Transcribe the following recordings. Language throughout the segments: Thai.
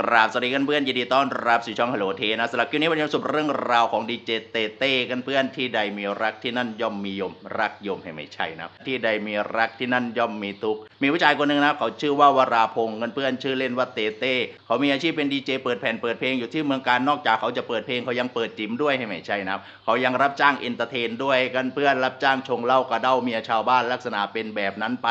กราบสวัสดีกันเพื่อนยินดีต้อนรับสู่ช่องฮัลโหลเทนะสำหรับคลิปนี้วันนี้สุดเรื่องราวของดีเจเตเต้กันเพื่อนที่ใดมีรักที่นั่นย่อมมียมรักยมให้ไม่ใช่นะที่ใดมีรักที่นั่นย่อมมีทุกมีผู้ชายคนหนึ่งนะเขาชื่อว่าวราพงศ์กันเพื่อนชื่อเล่นว่าเตเต้เขามีอาชีพเป็นดีเจเปิดแผ่นเปิดเพลงอยู่ที่เมืองการนอกจากเขาจะเปิดเพลงเขายังเปิดจิ๋มด้วยให้ไม่ใช่นะเขายังรับจ้างเอนเตอร์เทนด้วยกันเพื่อนรับจ้างชงเหล้ากระเด้าเมียชาวบ้านลักษณะเป็นแบบนั้นไป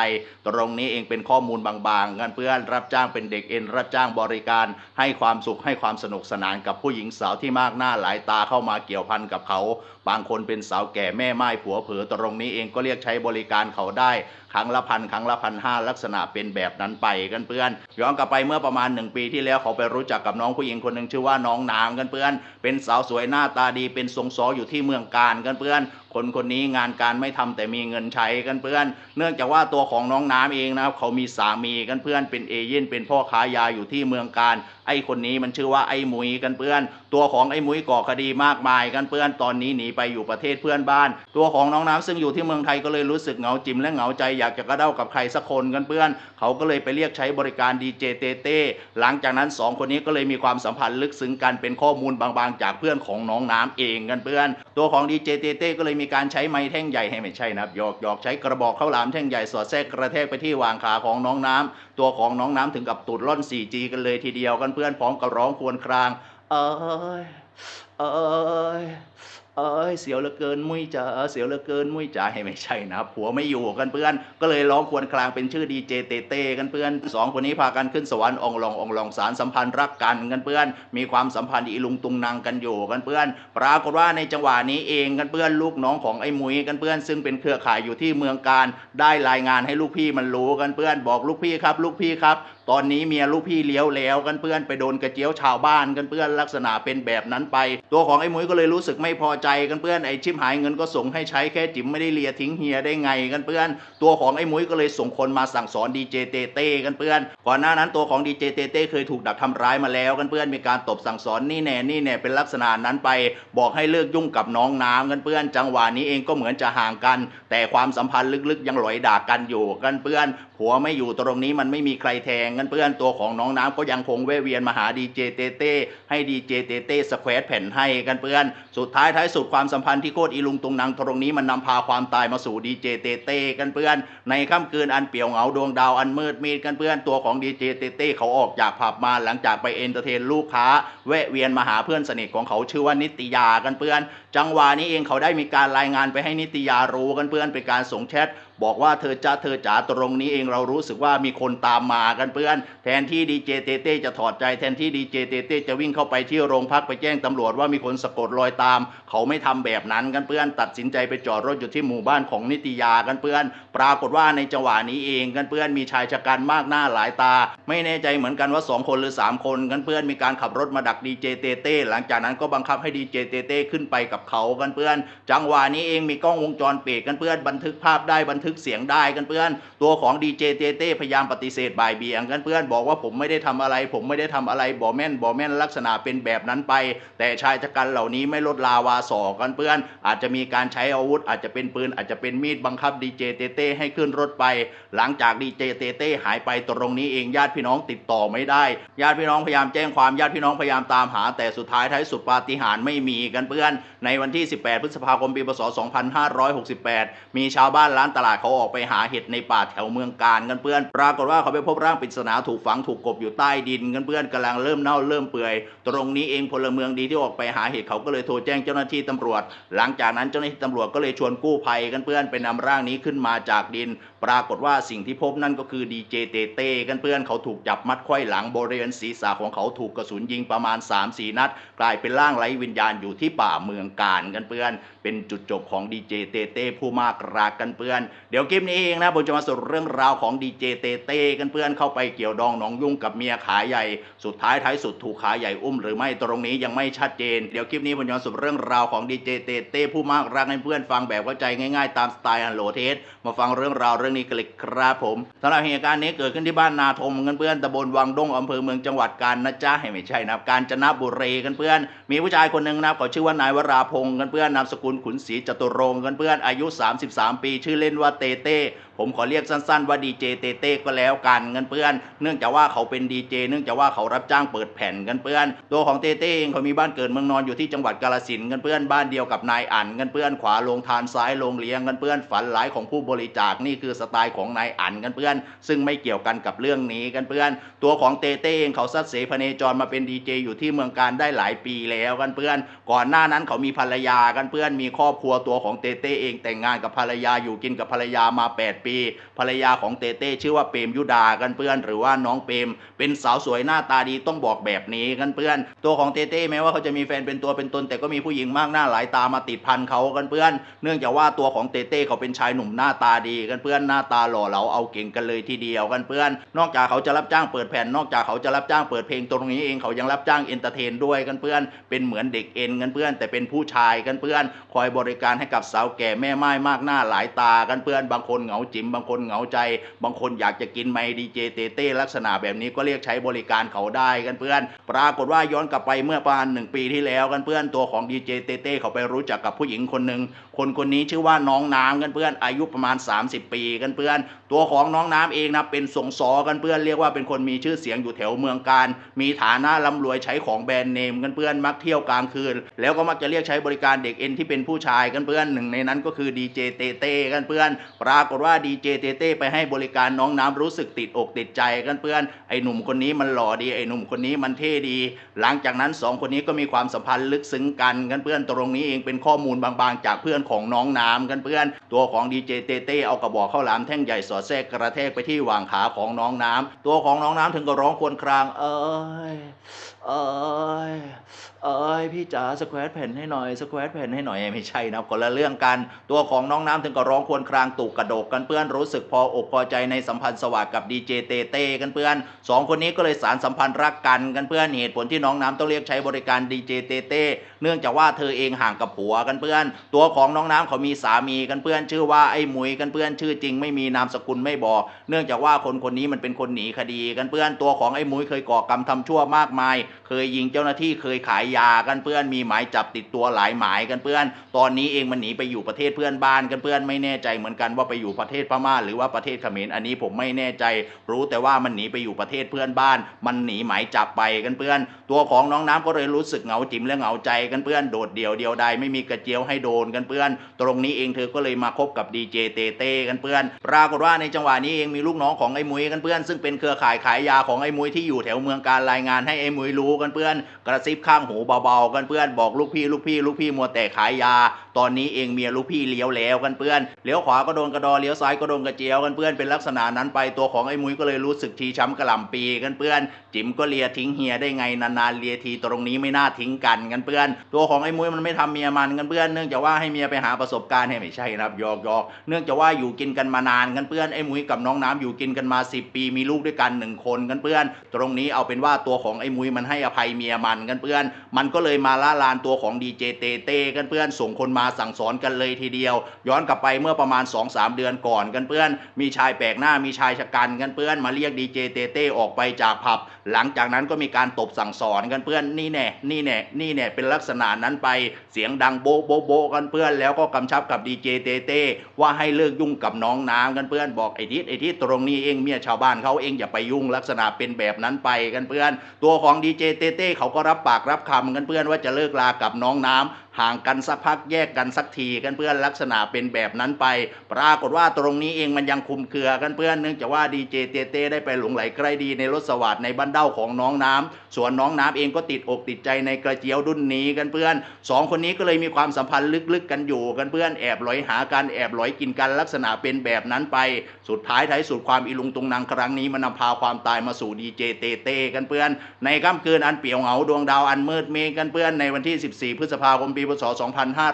ตรงนี้เองเป็นข้อมูลบางๆกันเพื่อนรับจ้างเป็นเด็กเอ็นรับจ้างบริการให้ความสุขให้ความสนุกสนานกับผู้หญิงสาวที่มากหน้าหลายตาเข้ามาเกี่ยวพันกับเขา บางคนเป็นสาวแก่แม่ไม้ผัวเผลอตรงนี้เองก็เรียกใช้บริการเขาได้ ครั้งละพันครั้งละพันห้าลักษณะเป็นแบบนั้นไปกันเพื่อนย้อนกลับไปเมื่อประมาณหนึ่งปีที่แล้วเขาไปรู้จักกับน้องผู้หญิงคนหนึ่งชื่อว่าน้องนางกันเพื่อน เป็นสาวสวยหน้าตาดีเป็นทรงซออยู่ที่เมืองการกันเพื่อน คนคนนี้งานการไม่ทำแต่มีเงินใช้กันเพื่อน เนื่องจากว่าตัวของน้องน้ำเองนะครับเขามีสามีกันเพื่อนเป็นเอเย่นเป็นพ่อค้ายาอยู่ที่เมืองการ ไอ้คนนี้มันชื่อว่าไอ้หมุยกันเพื่อน ตัวของไอ้หมุยก่อคดีมากมายกันเพื่อนตอนนี้หนีไปอยู่ประเทศเพื่อนบ้าน ตัวของน้องน้ำซึ่งอยู่ที่เมืองไทยก็เลยรู้สึกเหงาจิมและเหงาใจอยากจะกระเด้ากับใครสักคนกันเพื่อน เขาก็เลยไปเรียกใช้บริการดีเจเตเต้หลังจากนั้นสองคนนี้ก็เลยมีความสัมพันธ์ลึกซึ้งกันเป็นข้อมูลบางๆ จากเพื่อนของน้องน้ำเองกันเพื่อน ตัวของดีเจเตเต้ก็เลยมีการใช้ไม้แท่งใหญ่ให้ไม่ใช่นะหยอกหยอกใช้กระบอกข้าวหลามแท่งใหญ่สอดแทรกกระแทกไปที่วางขาของน้องน้ำ ตัวของน้องน้ำถึงกับตูดล่อน 4G กันเลยทีเดียวกันเพื่อนพร้อมกับร้องครวญคราง เอ้ย เอ้ย เอ้ยเสียวเหลือเกินมุ้ยจ๋าเสียวเหลือเกินมุ้ยจ๋าให้ไม่ใช่นะผัวไม่อยู่กันเพื่อน ก็เลยร้องควญครางเป็นชื่อดีเจเตเต้กันเพื่อนสองคนนี้พากันขึ้นสวรรค์องลององลองสารสัมพันธ์รักกันกันเพื่อน มีความสัมพันธ์อีลุงตุงนางกันอยู่กันเพื่อน ปรากฏว่าในจังหวะนี้เองกันเพื่อนลูกน้องของไอ้มุ้ยกันเพื่อน ซึ่งเป็นเครือข่ายอยู่ที่เมืองการได้รายงานให้ลูกพี่มันรู้กันเพื่อนบอกลูกพี่ครับ ลูกพี่ครับ ตอนนี้เมียลูกพี่เลี้ยวแล้วกันเพื่อนไปโดนกระเจียวชาวบ้านกันเพื่อนลักษณะเป็นแบบนั้นไป ตัวของไอ้มุ้ยก็เลยรู้สึกไม่พอใจกันเพื่อนไอ้ชิมหายเงินก็ส่งให้ใช้แค่จิ๋มไม่ได้เลียทิ้งเฮียได้ไงกันเพื่อน ตัวของไอ้มุ้ยก็เลยส่งคนมาสั่งสอนดีเจเตเต้กันเพื่อน ก่อนหน้านั้นตัวของดีเจเตเต้เคยถูกดักทำร้ายมาแล้วกันเพื่อนมีการตบสั่งสอนนี่แน่นี่แน่เป็นลักษณะนั้นไป บอกให้เลิกยุ่งกับน้องน้ำกันเพื่อน จังหวะนี้เองก็เหมือนจะห่างกัน แต่ความสัมพันธ์ลึกๆยังหลอยด่ากันอยู่กันเพื่อน ผัวไม่อยู่ตรงนี้มันไม่มีใครแทงกันเพื่อนตัวของน้องน้ำก็ยังคงแวะเวียนมาหาดีเจเตเต้ให้ดีเจเตเต้สแควตแผ่นให้กันเพื่อน สุดท้ายท้ายสุดความสัมพันธ์ที่โคตรอีลุงตุงนางตรงนี้มันนำพาความตายมาสู่ดีเจเตเต้กันเพื่อน ในค่ำคืนอันเปี่ยวเหงาดวงดาวอันมืดมิดกันเพื่อนตัวของดีเจเตเต้เขาออกจากผับมาหลังจากไปเอนเตอร์เทนลูกค้าแวะเวียนมาหาเพื่อนสนิทของเขาชื่อว่านิตยากันเพื่อน จังหวะนี้เองเขาได้มีการรายงานไปให้นิตยารู้กันเพื่อนเป็นการส่งแชท บอกว่าเธอจ้าเธอจ๋าตรงนี้เองเรารู้สึกว่ามีคนตามมากันเพื่อน แทนที่ดีเจเตเต้จะถอดใจแทนที่ดีเจเตเต้จะวิ่งเข้าไปที่โรงพักไปแจ้งตำรวจว่ามีคนสะกดรอยตาม เขาไม่ทำแบบนั้นกันเพื่อน ตัดสินใจไปจอดรถอยู่ที่หมู่บ้านของนิตยากันเพื่อน ปรากฏว่าในจังหวะนี้เองกันเพื่อนมีชายชะกันมากหน้าหลายตา ไม่แน่ใจเหมือนกันว่าสองคนหรือสามคนกันเพื่อนมีการขับรถมาดักดีเจเตเต้หลังจากนั้นก็บังคับให้ดีเจเตเต้ขึ้นไปกับเขากันเพื่อน จังหวะนี้เองมีกล้องวงจรปิดกันเพื่อนบันทึกภาพได้บันทึกเสียงได้กันเพื่อน ตัวของดีเจเตเต้พยายามปฏิเสธบ่ายเบี่ยงกันเพื่อนบอกว่าผมไม่ได้ทำอะไร ผมไม่ได้ทำอะไรบอแม่นบอแม่นลักษณะเป็นแบบนั้นไป แต่ชายชะกันเหล่านี้ไม่ลดลาวาสอกันเพื่อน อาจจะมีการใช้อาวุธ อาจจะเป็นปืนอาจจะเป็นมีดบังคับดีเจเตเต้ให้ขึ้นรถไป หลังจากดีเจเตเต้หายไปตรงนี้เองญาติพี่น้องติดต่อไม่ได้ ญาติพี่น้องพยายามแจ้งความญาติพี่น้องพยายามตามหา แต่สุดท้ายท้ายสุดปาฏิหาริย์ไม่มีกันเพื่อน ในวันที่ 18 พฤษภาคมปีพศ 2568 มีชาวบ้านร้านตลาดเขาออกไปหาเห็ดในป่าแถวเมืองการกันเพื่อน ปรากฏว่าเขาไปพบร่างปริศนาถูกฝังถูกกบอยู่ใต้ดินกันเพื่อนกำลังเริ่มเน่าเริ่มเปื่อย ตรงนี้เองพลเมืองดีที่ออกไปหาเห็ดเขาก็เลยโทรแจ้งเจ้าหน้าที่ตำรวจ หลังจากนั้นเจ้าหน้าที่ตำรวจก็เลยชวนกู้ภัยกันเพื่อนไปนำร่างนี้ขึ้นมาจากดิน ปรากฏว่าสิ่งที่พบนั่นก็คือดีเจเตเต้กันเพื่อนเขาถูกจับมัดไขว้หลังบริเวณศีรษะของเขาถูกกระสุนยิงประมาณ 3-4 นัด กลายเป็นร่างไร้วิญญาณอยู่ที่ป่าเมืองการกันเพื่อน เป็นจุดจบของดีเจเตเต้ผู้มากรักกันเพื่อนเดี๋ยวคลิปนี้เองนะผมจะมาสรุปเรื่องราวของดีเจเตเต้กันเพื่อนเข้าไปเกี่ยวดองหนองยุ่งกับเมียขาใหญ่สุดท้ายท้ายสุดถูกขาใหญ่อุ้มหรือไม่ตรงนี้ยังไม่ชัดเจน เดี๋ยวคลิปนี้ผมจะมาสรุปเรื่องราวของดีเจเตเต้ผู้มากรักให้เพื่อนฟังแบบเข้าใจง่ายๆ ตามสไตล์อันโหลเทสมาฟังเรื่องราวเรื่องนี้กันเลยครับผมสำหรับเหตุการณ์นี้เกิดขึ้นที่บ้านนาทมกันเพื่อนตำบลวังดงอำเภอเมืองจังหวัดกาญนะจ๊ะให้ไม่ใช่นับกาญจนบุรีกันเพื่อน มีผู้ชายคนหนึ่งนะเขาชื่อว่านายวราพงศ์กันเพื่อนนามสกุลขุนศรีจตุรงค์กันเพื่อนอายุ 33 ปี ชื่อเล่นว่าเตเต้ ผมขอเรียกสั้น ๆ ว่าดีเจเต้เต้ก็แล้วกันกันเพื่อน เนื่องจากว่าเขาเป็นดีเจเนื่องจากว่าเขารับจ้างเปิดแผ่นกันเพื่อน ตัวของเต้เต้เองเขามีบ้านเกิดเมืองนอนอยู่ที่จังหวัดกาฬสินธุ์กันเพื่อนบ้านเดียวกับนายอั๋นกันเพื่อนขวาลงทานซ้ายลงเลี้ยงกันเพื่อนฝันหลายของผู้บริจาคนี่คือสไตล์ของนายอั๋นกันเพื่อน ซึ่งไม่เกี่ยวกันกับเรื่องนี้กันเพื่อน ตัวของเต้เต้เองเขาซัดเสพเนจรมาเป็นดีเจอยู่ที่เมืองการได้หลายปีแล้วกันเพื่อน ก่อนหน้านั้นเขามีภรรยากันเพื่อนมีครอบครัวตัวของเต้เต้เองแต่งงานกับภรรยาอยู่กินกับภรรยามา 8 ปีภรรยาของเตเต้ชื่อว่าเปรมยุดากันเพื่อน หรือว่าน้องเปรมเป็นสาวสวยหน้าตาดีต้องบอกแบบนี้กันเพื่อน ตัวของเตเต้แม้ว่าเขาจะมีแฟนเป็นตัวเป็นตน แต่ก็มีผู้หญิงมากหน้าหลายตามาติดพันเขากันเพื่อน เนื่องจากว่าตัวของเตเต้เขาเป็นชายหนุ่มหน้าตาดีกันเพื่อนหน้าตาหล่อเหลาเอาเก่งกันเลยทีเดียวกันเพื่อน นอกจากเขาจะรับจ้างเปิดแผ่นนอกจากเขาจะรับจ้างเปิดเพลงตรงนี้เองเขายังรับจ้างเอนเตอร์เทนด้วยกันเพื่อน เป็นเหมือนเด็กเอ็นกันเพื่อน แต่เป็นผู้ชายกันเพื่อน คอยบริการให้กับสาวแก่แม่ไม้มากหน้าหลายตากันเพื่อนบางคนเหงาจิมบางคนเหงาใจ บางคนอยากจะกินไมดีเจเตเต้ลักษณะแบบนี้ก็เรียกใช้บริการเขาได้กันเพื่อน ปรากฏว่าย้อนกลับไปเมื่อประมาณหนึ่งปีที่แล้วกันเพื่อนตัวของดีเจเตเต้เขาไปรู้จักกับผู้หญิงคนหนึ่งคนคนนี้ชื่อว่าน้องน้ำกันเพื่อนอายุประมาณ 30 ปีกันเพื่อน ตัวของน้องน้ำเองนะเป็นส่งซอกันเพื่อนเรียกว่าเป็นคนมีชื่อเสียงอยู่แถวเมืองการ มีฐานะร่ำรวยใช้ของแบรนด์เนมกันเพื่อนมักเที่ยวกลางคืน แล้วก็มักจะเรียกใช้บริการเด็กเอ็นที่เป็นผู้ชายกันเพื่อนหนึ่งในนั้นก็คือดีเจเตเต้กันเพื่อน ปรากฏว่าดีเจเตเต้ไปให้บริการน้องน้ำรู้สึกติดอกติดใจกันเพื่อนไอ้หนุ่มคนนี้มันหล่อดีไอ้หนุ่มคนนี้มันเท่ดี หลังจากนั้นสองคนนี้ก็มีความสัมพันธ์ลึกซึ้งกันกันเพื่อนตรงนี้เองเป็นข้อมูลบางๆ จากเพื่อนของน้องน้ำกันเพื่อน ตัวของดีเจเตเต้เอากระบอกข้าวหลามแท่งใหญ่สอดแทรกกระแทกไปที่หว่างขาของน้องน้ำตัวของน้องน้ำถึงก็ร้องครวญคราง เอ้ยเอ้ยเอ้ยพี่จ๋าสแควตแผ่นให้หน่อยสแควตแผ่นให้หน่อยไม่ใช่นะคนละเรื่องกัน ตัวของน้องน้ำถึงก็ร้องครวญครางตุกกระโดกกันเพื่อนรู้สึกพออกพอใจในสัมพันธ์สวัสดิ์กับดีเจเตเต้กันเพื่อนสองคนนี้ก็เลยสารสัมพันธ์รักกันกันเพื่อนเหตุผลที่น้องน้ำต้องเรียกใช้บริการดีเจเตเต้ เนื่องจากว่าเธอเองห่างกับผัวกันเพื่อน ตัวของน้องน้ำเขามีสามีกันเพื่อน ชื่อว่าไอ้หมุยกันเพื่อนชื่อจริงไม่มีนามสกุลไม่บอก เนื่องจากว่าคนคนนี้มันเป็นคนหนีคดีกันเพื่อน ตัวของไอ้หมุยเคยก่อกรรมทำชั่วมากมาย เคยยิงเจ้าหน้าที่เคยขายยากันเพื่อน มีหมายจับติดตัวหลายหมายกันเพื่อน ตอนนี้เองมันหนีไปอยู่ประเทศเพื่อนบ้านกันเพื่อนไม่แน่ใจเหมือนกันว่าไปอยู่ประเทศพม่าหรือว่าประเทศเขมรอันนี้ผมไม่แน่ใจ รู้แต่ว่ามันหนีไปอยู่ประเทศเพื่อนบ้าน มันหนีหมายจับไปกันเพื่อน ตัวของน้องน้ำก็เลยรู้สึกเหงาจิ๋มและเหงาใจกันเพื่อนโดดเดี่ยวเดียวใดไม่มีกระเจียวให้โดนกันเพื่อน ตรงนี้เองเธอก็เลยมาคบกับดีเจเตเต้กันเพื่อน ปรากฏว่าในจังหวะนี้เองมีลูกน้องของไอ้มุ้ยกันเพื่อน ซึ่งเป็นเครือข่ายขายยาของไอ้มุ้ยที่อยู่แถวเมืองการรายงานให้ไอ้มุ้ยรู้กันเพื่อน กระซิบข้างหูเบาๆกันเพื่อนบอกลูกพี่ลูกพี่ลูกพี่มัวแต่ขายยา ตอนนี้เองเมียลูกพี่เลี้ยวแล้วกันเพื่อนเลี้ยวขวาก็โดนกระดอเลี้ยวซ้ายก็โดนกระเจียวกันเพื่อนเป็นลักษณะนั้นไปตัวของไอ้มุ้ยก็เลยรู้สึกทีช้ำกระหล่ำปีกันเพื่อน จิ๋มก็เลียทิ้งเฮียได้ไงนานๆเลียทีตรงนี้ไม่น่าทิ้งกันกันเพื่อน ตัวของไอ้มุ้ยมันไม่ทำเมียมันกันเพื่อนเนื่องจากว่าให้เมียไปหาประสบการณ์ให้ไม่ใช่นะครับยอกยอกเนื่องจากว่าอยู่กินกันมานานกันเพื่อนไอ้มุ้ยกับน้องน้ำอยู่กินกันมา 10 ปีมีลูกด้วยกันหนึ่งคนกันเพื่อน ตรงนี้เอาเป็นว่าตัวของไอ้มุ้ยมันให้อภัยเมียมันกันเพื่อน มันก็เลยมาล่าลานตัวของดีเจเตเต้กันเพื่อนส่งคนมาสั่งสอนกันเลยทีเดียว ย้อนกลับไปเมื่อประมาณ 2-3 เดือนก่อนกันเพื่อน มีชายแปลกหน้ามีชายชะกันกันเพื่อนมาเรียกดีเจเตเต้ออกไปจากผับ หลังจากนั้นก็มีการตบสั่งสอนกันเพื่อนนี่แน่นี่แน่นี่แน่เป็นลักษณะนั้นไปเสียงดังโบะโบะโบะกันเพื่อน แล้วก็กำชับกับดีเจเตเต้ว่าให้เลิกยุ่งกับน้องน้ำกันเพื่อนบอกไอ้ทิศไอ้ทิศตรงนี้เองเมียชาวบ้านเขาเองอย่าไปยุ่งลักษณะเป็นแบบนั้นไปกันเพื่อน ตัวของดีเจเตเต้เขาก็รับปากรับคำกันเพื่อนว่าจะเลิกลากับน้องน้ำห่างกันสักพักแยกกันสักทีกันเพื่อนลักษณะเป็นแบบนั้นไป ปรากฏว่าตรงนี้เองมันยังคุมเครือกันเพื่อนเนื่องจากว่าดีเจเตเต้ได้ไปหลงไหลใกล้ดีในรถสวัสดในบ้านเด้าของน้องน้ำส่วนน้องน้ำเองก็ติดอกติดใจในกระเจียวดุนนี้กันเพื่อนสองคนนี้ก็เลยมีความสัมพันธ์ลึกๆกันอยู่กันเพื่อนแอบหลอยหากันแอบหลอยกินกันลักษณะเป็นแบบนั้นไป สุดท้ายท้ายสุดความอีลุงตุงนางครั้งนี้มันนำพาความตายมาสู่ดีเจเตเต้กันเพื่อน ในค่ำคืนอันเปี่ยวเหงาดวงดาวอันมืดเมฆกันเพื่อนในวันที่ 14 พฤษภาคมปีพศ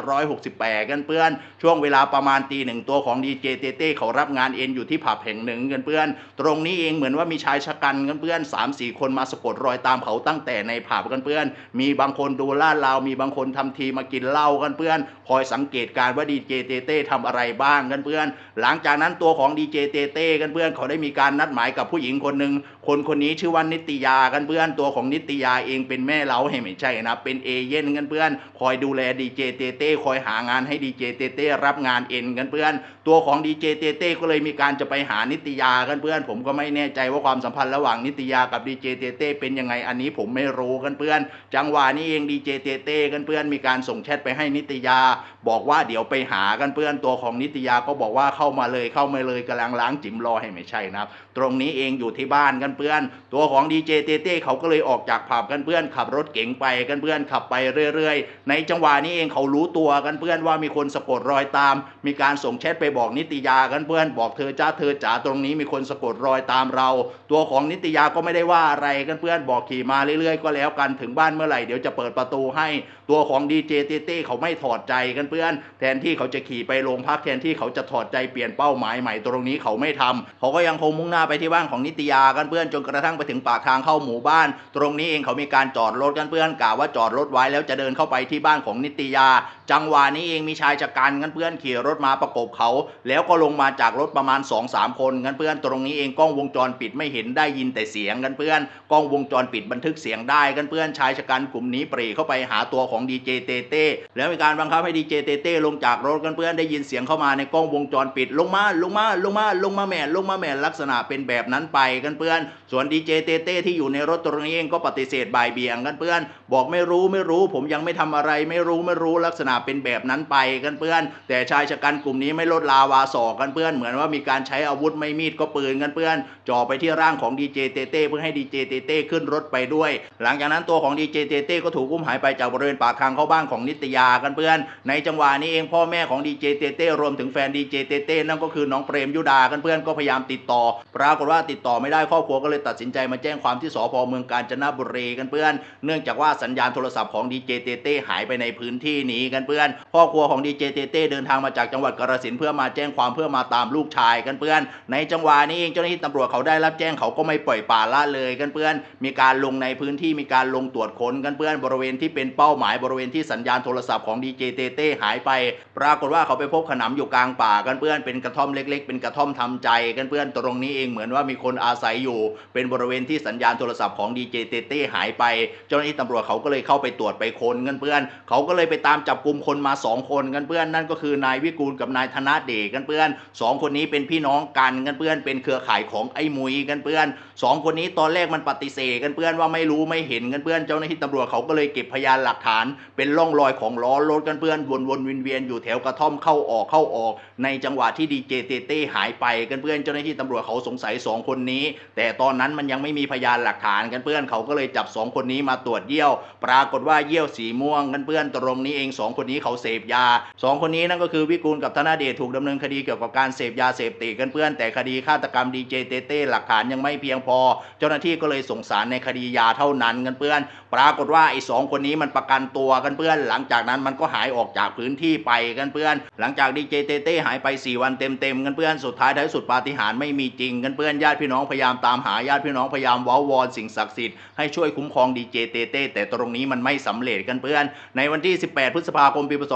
2568 กันเพื่อน ช่วงเวลาประมาณตีหนึ่งตัวของดีเจเต้เตเขารับงานเอ็นอยู่ที่ผับแห่งหนึ่งกันเพื่อน ตรงนี้เองเหมือนว่ามีชายชะกันกันเพื่อน 3-4 คนมาสะกดรอยตามเขาตั้งแต่ในผับกันเพื่อน มีบางคนดูลาดราวมีบางคนทำทีมากินเหล้ากันเพื่อน คอยสังเกตการ์ว่าดีเจเตเต้ทำอะไรบ้างกันเพื่อน หลังจากนั้นตัวของดีเจเตเต้กันเพื่อนเขาได้มีการนัดหมายกับผู้หญิงคนหนึ่งคนคนนี้ชื่อว่านิตยากันเพื่อนตัวของนิตยาเองเป็นแม่เล้าให้ไม่ใช่นะเป็นเอเย่นกันเพื่อน คอยดูแลดีเจเตเต้คอยหางานให้ดีเจเตเต้รับงานเอ็นกันเพื่อน ตัวของดีเจเตเต้ก็เลยมีการจะไปหานิตยากันเพื่อน ผมก็ไม่แน่ใจว่าความสัมพันธ์ระหว่างนิตยากับดีเจเตเต้เป็นยังไงอันนี้ผมไม่รู้กันเพื่อน จังหวะนี้เองดีเจเตเต้กันเพื่อนมีการส่งแชทไปให้นิตยา บอกว่าเดี๋ยวไปหากันเพื่อนตัวของนิตยาก็บอกว่าเข้ามาเลยเข้ามาเลยกำลังล้างจิ๋มรอให้ไม่ใช่นะครับ ตรงนี้เองอยู่ที่บ้านกันเพื่อน ตัวของดีเจเต้เต้เขาก็เลยออกจากผับกันเพื่อน ขับรถเก๋งไปกันเพื่อนขับไปเรื่อย ๆ ในจังหวะนี้เองเขารู้ตัวกันเพื่อนว่ามีคนสะกดรอยตาม มีการส่งแชทไปบอกนิตยากันเพื่อน บอกเธอจ้าเธอจ๋าตรงนี้มีคนสะกดรอยตามเรา ตัวของนิตยาก็ไม่ได้ว่าอะไรกันเพื่อนบอกขี่มาเรื่อยๆ ก็แล้วกันถึงบ้านเมื่อไหร่เดี๋ยวจะเปิดประตูให้ตัวของดีเจเต้เต้เขาไม่ถอดใจกันเพื่อน แทนที่เขาจะขี่ไปโรงพักแทนที่เขาจะถอดใจเปลี่ยนเป้าหมายใหม่ตรงนี้เขาไม่ทำเขาก็ยังคงมุ่งหน้าไปที่บ้านของนิตยากันเพื่อนจนกระทั่งไปถึงปากทางเข้าหมู่บ้าน ตรงนี้เองเขามีการจอดรถกันเพื่อนกะว่าจอดรถไว้แล้วจะเดินเข้าไปที่บ้านของนิตยาจังหวะนี้เองมีชายชะกันกันเพื่อนขี่รถมาประกบเขา แล้วก็ลงมาจากรถประมาณ2อสามคนกันเพื่อนตรงนี้เองกล้องวงจรปิดไม่เห็นได้ยินแต่เสียงกันเพื่อนกล้องวงจรปิดบันทึกเสียงได้กันเพื่อนชายชะกันกลุ่มนี้ปรีเข้าไปหาตัวของดีเจเตเต้แล้วมีการบังคับให้ดีเจเตเต้ลงจากรถกันเพื่อนได้ยินเสียงเข้ามาในกล้องวงจรปิดลงมาลงมาลงมาลงมาแม่ลงมาแม่ลักษณะเป็นแบบนั้นไปกันเพื่อน ส่วนดีเจเตเต้ที่อยู่ในรถตรงนี้เองก็ปฏิเสธบ่ายเบี่ยงกันเพื่อน บอกไม่รู้ไม่รู้ ผมยังไม่ทำอะไรไม่รู้ไม่รู้ลักษณะเป็นแบบนั้นไปกันเพื่อน แต่ชายชะกันกลุ่มนี้ไม่ลดลาวาสอกกันเพื่อน เหมือนว่ามีการใช้อาวุธไม่มีดก็ปืนกันเพื่อนจ่อไปที่ร่างของดีเจเตเต้เพื่อให้ดีเจเตเต้ขึ้นรถไปด้วย หลังจากนั้นตัวของดีเจเตเต้ก็ถูกอุ้มหายไปจากบริเวณปากทางเข้าบ้านของนิตยากันเพื่อน ในจังหวะนี้เองพ่อแม่ของดีเจเตเต้รวมถึงแฟนดีเจเตเต้นั่นก็คือน้องเปรมยุดากันเพื่อนก็พยายามติดต่อ ปรากฏว่าติดต่อไม่ได้ครอบครัวก็เลยตัดสินใจมาแจ้งความที่สพเมืองกาญจนบุรีกันเพื่อน เนื่องจากว่าสัญญาณโทรศัพท์ของดีเจเตเต้หายไปในพื้นที่นี้กันเพื่อนครอบครัวของดีเจเตเต้เดินทางมาจากจังหวัดกาฬสินธุ์เพื่อมาแจ้งความเพื่อมาตามลูกชายกันเพื่อน ในจังหวะนี้เองเจ้าหน้าที่ตำรวจเขาได้รับแจ้งเขาก็ไม่ปล่อยป่าละเลยกันเพื่อน มีการลงในพื้นที่มีการลงตรวจค้นกันเพื่อน บริเวณที่เป็นเป้าหมายบริเวณที่สัญญาณโทรศัพท์ของดีเจเตเต้หายไป ปรากฏว่าเขาไปพบขนำอยู่กลางป่ากันเพื่อนเป็นกระท่อมเล็ก ๆ เป็นกระท่อมทำใจกันเพื่อนตรงนี้เองเหมือนว่ามีคนอาศัยอยู่ เป็นบริเวณที่สัญญาณโทรศัพท์ของดีเจเตเต้หายไป เจ้าหน้าที่ตำรวจเขาก็เลยเข้าไปตรวจไปค้นกันเพื่อน เขาก็เลยไปตามจับกลุ่มคนมาสองคนกันเพื่อนนั่นก็คือนายวิกูลกับนายธนาเดชกันเพื่อนสองคนนี้เป็นพี่น้องกันกันเพื่อนเป็นเครือข่ายของไอ้มุยกันเพื่อนสองคนนี้ตอนแรกมันปฏิเสธกันเพื่อนว่าไม่รู้ไม่เห็นกันเพื่อนเจ้าหน้าที่ตำรวจเขาก็เลยเก็บพยานหลักฐาน เป็นร่องรอยของล้อรถกันเพื่อนวนวนเวียนเวียนอยู่แถวกระท่อมเข้าออกเข้าออก ในจังหวะที่ดีเจเตเต้หายไปกันเพื่อนเจ้าหน้าที่ตำรวจเขาสงสัยสองคนนี้ แต่ตอนนั้นมันยังไม่มีพยานหลักฐานกันเพื่อนเขาก็เลยจับสองคนนี้มาตรวจเยี่ยว ปรากฏว่าเยี่ยวสีม่วงกันเพื่อนตรงนี้เองสองคนนนี้เขาเสพยาสองคนนี้นั่นก็คือวิกูลกับธนาเดชถูกดำเนินคดีเกี่ยวกับการเสพยาเสพติดกันเพื่อนแต่คดีฆาตกรรมดีเจเต้หลักฐานยังไม่เพียงพอ เจ้าหน้าที่ก็เลยส่งสารในคดียาเท่านั้นกันเพื่อน ปรากฏว่าไอ้สองคนนี้มันประกันตัวกันเพื่อน หลังจากนั้นมันก็หายออกจากพื้นที่ไปกันเพื่อน หลังจากดีเจเตเต้หายไป 4 วันเต็มๆกันเพื่อนสุดท้ายท้ายสุดปาฏิหาริย์ไม่มีจริงกันเพื่อนญาติพี่น้องพยายามตามหาญาติพี่น้องพยายามว้าวอนสิ่งศักดิ์สิทธิ์ให้ช่วยคุ้มครองดีเจเตเต้แต่ตรงนี้มันไม่สำเร็จกันเพื่อน ในวันที่ 18 พฤษภาคมปีพศ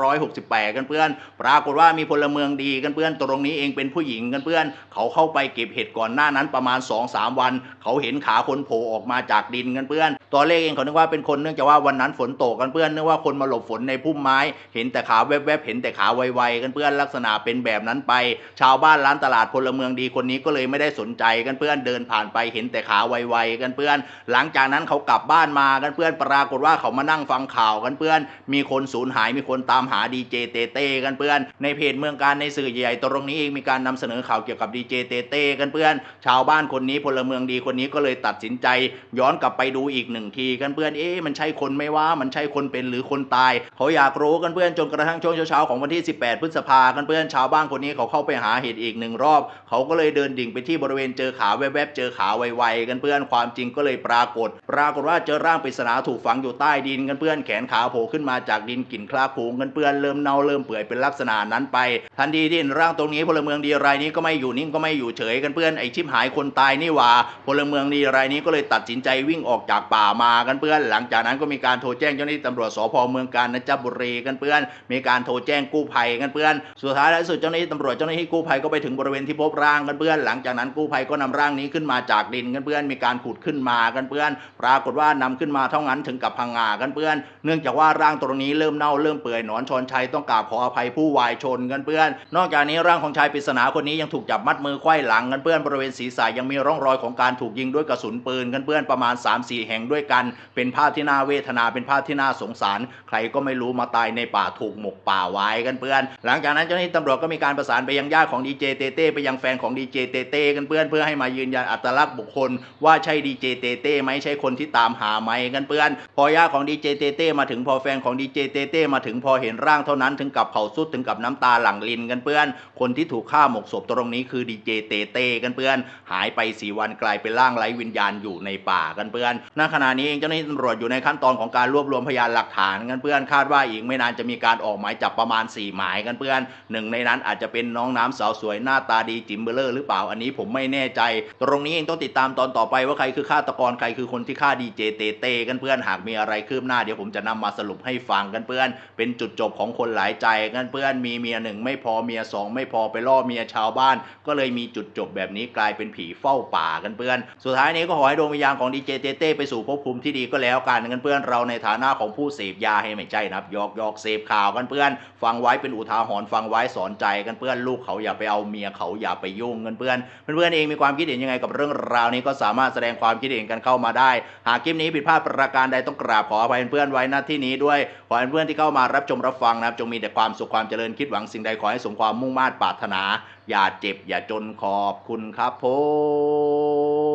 2568 กันเพื่อน ปรากฏว่ามีพลเมืองดีกันเพื่อนตรงนี้เองเป็นผู้หญิงกันเพื่อน เขาเข้าไปเก็บเห็ดก่อนหน้านั้นประมาณ 2-3 วัน เขาเห็นขาคนโผล่ออกมาจากดินกันเพื่อนตอนแรกเองเขานึกว่าเป็นคนเนื่องจากว่าวันนั้นฝนตกกันเพื่อนเนึกว่าคนมาหลบฝนในพุ่มไม้ เห็นแต่ขาแวบๆเห็นแต่ขาไวๆกันเพื่อนลักษณะเป็นแบบนั้นไป ชาวบ้านร้านตลาดพลเมืองดีคนนี้ก็เลยไม่ได้สนใจกันเพื่อนเดินผ่านไปเห็นแต่ขาไวๆกันเพื่อน หลังจากนั้นเขากลับบ้านมากันเพื่อนปรากฏว่าเขามานั่งฟังข่าวกันเพื่อน มีคนสูญหายมีคนตามหาดีเจเตเต้กันเพื่อน ในเพจเมืองการในสื่อใหญ่ตรงนี้เองมีการนำเสนอข่าวเกี่ยวกับดีเจเตเต้กันเพื่อน ชาวบ้านคนนี้พลเมืองดีคนนี้ก็เลยตัดสินใจ ย้อนกลับไปดูอีกหนึ่งทีกันเพื่อนเอ๊ะมันใช่คนไหม่ว่ามันใช่คนเป็นหรือคนตาย เขาอยากรู้กันเพื่อนจนกระทั่งช่วงเช้าๆของวันที่ 18 พฤษภากันเพื่อนชาวบ้านคนนี้เขาเข้าไปหาเห็ดอีกหนึ่งรอบ เขาก็เลยเดินดิ่งไปที่บริเวณเจอขาแวบๆเจอขาไวๆกันเพื่อนความจริงก็เลยปรากฏ ปรากฏว่าเจอร่างปริศนาถูกฝังอยู่ใต้ดินกันเพื่อนแขนขาโผล่ขึ้นมาจากดินกลิ่นคลาผงกันเพื่อนเริ่มเน่าเริ่มเปื่อยเป็นลักษณะนั้นไป ทันทีที่เห็นร่างตรงนี้พลเมืองดีรายนี้ก็ไม่อยู่นิ่งก็ไม่อยู่เฉยกันเพื่อนไอชิบหายคนตายนี่หว่าพลเมืองดีรายนี้ก็เลยตัดสินใจวิ่งออกจากป่ามากันเพื่อน หลังจากนั้นก็มีการโทรแจ้งเจ้าหน้าที่ตำรวจสพเมืองกาญจนบุรีกันเพื่อน มีการโทรแจ้งกู้ภัยกันเพื่อน สุดท้ายและสุดเจ้าหน้าที่ตำรวจเจ้าหน้าที่กู้ภัยก็ไปถึงบริเวณที่พบร่างกันเพื่อน หลังจากนั้นกู้ภัยก็นำร่างนี้ขึ้นมาจากดินกันเพื่อน มีการขุดขึ้นมากันเพื่อน ปรากฏว่านำขึ้นมาเท่านั้นถึงกับพังงากันเพื่อน เนื่องจากว่าร่างตรงนี้เริ่มเน่าเริ่มเปื่อยหนอนชอนชัยต้องกราบขออภัยผู้วายชนกันเพื่อน นอกจากนี้ร่างของชายปริศนาคนนี้ยังถูกจับมัดมือไขว้หลังกันเพื่อนบริเวณศีรษะยังมีร่องรอยของการถูกยิงด้วยกระสุนปืนกันเพื่อนประมาณ 3-4 แห่งด้วยกัน เป็นภาพที่น่าเวทนาเป็นภาพที่น่าสงสาร ใครก็ไม่รู้มาตายในป่าถูกหมกป่าไว้กันเพื่อน หลังจากนั้นเจ้าหน้าที่ตำรวจก็มีการประสานไปยังญาติของดีเจเตเต้ไปยังแฟนของดีเจเตเต้กันเพื่อนเพื่อให้มายืนยันอัตลักษณ์บุคคล ว่าใช่ดีเจเตเต้ไหมใช่คนที่ตามหาไหมกันเพื่อน พอญาติของดีเจเตเต้มาถึงพอแฟนของดีเจเตเต้มาถึงพอเห็นร่างเท่านั้นถึงกับเข่าสุดถึงกับน้ำตาหลั่งลินกันเพื่อน คนที่ถูกฆ่าหมกศพตรงนี้คือดีเจเตเต้กันเพื่อน หายไปสี่วันกลายเป็นร่างไร้วิญญาณอยู่ในป่ากันเพื่อนณขณะะนี้เองเจ้าหน้าที่ตำรวจอยู่ในขั้นตอนของการรวบรวมพยานหลักฐานกันเพื่อนคาดว่าอีกไม่นานจะมีการออกหมายจับประมาณ 4 หมายกันเพื่อนหนึ่งในนั้นอาจจะเป็นน้องน้ำสาวสวยหน้าตาดีจิมเบลเลอร์หรือเปล่าอันนี้ผมไม่แน่ใจ ตรงนี้เองต้องติดตามตอนต่อไปว่าใครคือฆาตกรใครคือคนที่ฆ่าดีเจเตเต้กันเพื่อนหากมีอะไรคืบหน้าเดี๋ยวผมจะนำมาสรุปให้ฟังกันเพื่อน เป็นจุดจบของคนหลายใจกันเพื่อนมีเมียหนึ่งไม่พอเมียสองไม่พอไปล่อเมียชาวบ้าน ก็เลยมีจุดจบแบบนี้กลายเป็นผีเฝ้าป่ากันเพื่อน สุดท้ายนี้ก็ขอให้ดวงวิญญาณของดีเจเตเต้ไปสู่ภพภูมิที่ดีก็แล้วกันกันเพื่อนเราในฐานะของผู้เสพยาให้ไม่ใจนะครับยอกยอกเสพข่าวกันเพื่อน ฟังไว้เป็นอุทาหรณ์ฟังไว้สอนใจกันเพื่อนลูกเขาอย่าไปเอาเมียเขาอย่าไปยุ่งกันเพื่อนเพื่อนเองมีความคิดเห็นยังไงกับเรื่องราวนี้ก็สามารถแสดงความคิดเห็นกันเข้ามาได้ หากคลิปนี้ผิดพลาดประการใดต้องกราบขออภัยเพื่อนไว้ณที่นี้ด้วยขอให้เพื่อนที่เข้ามารับชมรับฟังนะครับจงมีแต่ความสุขความเจริญคิดหวังสิ่งใดขอให้สมความมุ่งมา่ปรารถนา อย่าเจ็บอย่าจนขอบคุณครับผม